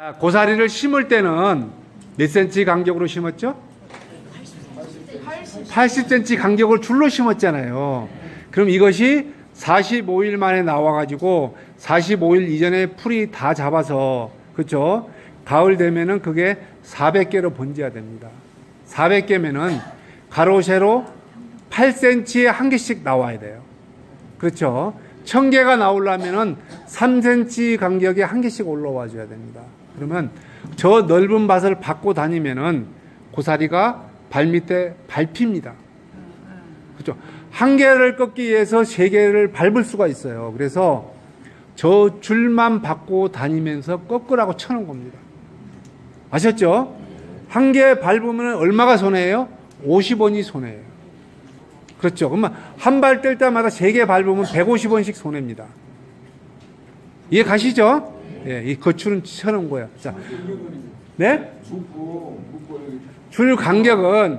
자, 고사리를 심을 때는 몇 센치 간격으로 심었죠? 80cm 간격을 줄로 심었잖아요. 그럼 이것이 45일 만에 나와가지고 45일 이전에 풀이 다 잡아서 그렇죠? 가을 되면은 그게 400개로 번져야 됩니다. 400개면은 가로 세로 8cm에 한 개씩 나와야 돼요. 그렇죠? 1000개가 나오려면은 3cm 간격에 한 개씩 올라와 줘야 됩니다. 그러면 저 넓은 밭을 밟고 다니면은 고사리가 발밑에 밟힙니다. 그렇죠? 한 개를 꺾기 위해서 세 개를 밟을 수가 있어요. 그래서 저 줄만 밟고 다니면서 꺾으라고 쳐놓은 겁니다. 아셨죠? 한 개 밟으면 얼마가 손해예요? 50원이 손해예요. 그렇죠. 그러면 한 발 뗄 때마다 세 개 밟으면 150원씩 손해입니다. 이해 가시죠? 예, 이 거출은 쳐놓은 거예요. 자, 네? 줄 간격은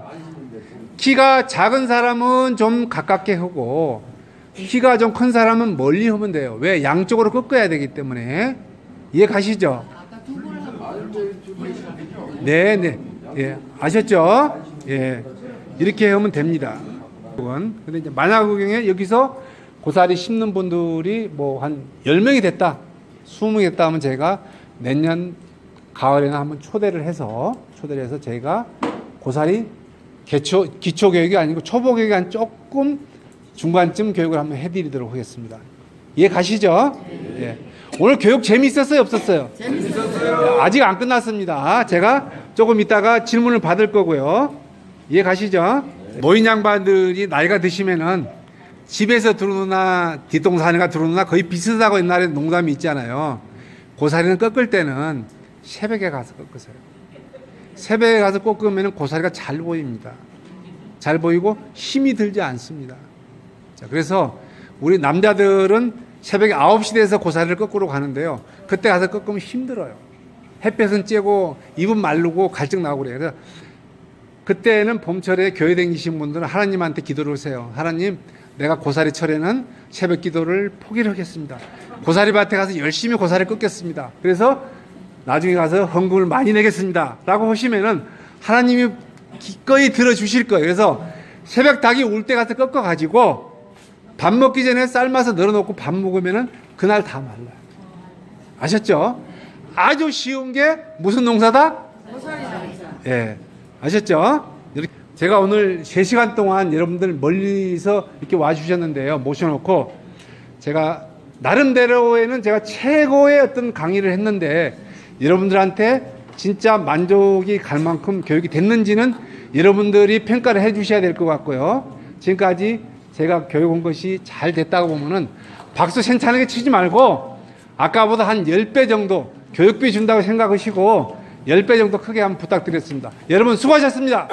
키가 작은 사람은 좀 가깝게 하고 키가 좀 큰 사람은 멀리 하면 돼요. 왜? 양쪽으로 꺾어야 되기 때문에 이해 가시죠? 네, 네, 예, 아셨죠? 예, 이렇게 하면 됩니다. 근데 이제 만화 구경에 여기서 고사리 심는 분들이 뭐한 10명이 됐다, 20명이 됐다 하면 제가 내년 가을에는 한번 초대를 해서 초대를 해서 제가 고사리 기초 기초 교육이 아니고 초보 교육이 한 조금 중간쯤 교육을 한번 해드리도록 하겠습니다. 이해 가시죠? 예. 오늘 교육 재미있었어요, 없었어요? 재밌었어요. 아직 안 끝났습니다. 제가 조금 이따가 질문을 받을 거고요. 이해 가시죠? 노인 양반들이 나이가 드시면은 집에서 들어오나 뒷동산에가 들어오나 거의 비슷하고 옛날에 농담이 있잖아요. 고사리는 꺾을 때는 새벽에 가서 꺾으세요. 새벽에 가서 꺾으면 고사리가 잘 보입니다. 잘 보이고 힘이 들지 않습니다. 자, 그래서 우리 남자들은 새벽에 9시 돼서 고사리를 꺾으러 가는데요. 그때 가서 꺾으면 힘들어요. 햇볕은 쬐고 입은 마르고 갈증 나고 그래요. 그래서 그때는 봄철에 교회 다니신 분들은 하나님한테 기도를 하세요. 하나님, 내가 고사리 철에는 새벽 기도를 포기를 하겠습니다. 고사리 밭에 가서 열심히 고사리 꺾겠습니다. 그래서 나중에 가서 헌금을 많이 내겠습니다. 라고 하시면은 하나님이 기꺼이 들어주실 거예요. 그래서 새벽 닭이 울 때 가서 꺾어가지고 밥 먹기 전에 삶아서 널어놓고 밥 먹으면은 그날 다 말라요. 아셨죠? 아주 쉬운 게 무슨 농사다? 예. 아셨죠? 이렇게 제가 오늘 3시간 동안 여러분들 멀리서 이렇게 와주셨는데요. 모셔놓고 제가 나름대로에는 제가 최고의 어떤 강의를 했는데 여러분들한테 진짜 만족이 갈 만큼 교육이 됐는지는 여러분들이 평가를 해 주셔야 될 것 같고요. 지금까지 제가 교육한 것이 잘 됐다고 보면은 박수 괜찮게 치지 말고 아까보다 한 10배 정도 교육비 준다고 생각하시고 10배 정도 크게 한번 부탁드렸습니다. 여러분 수고하셨습니다.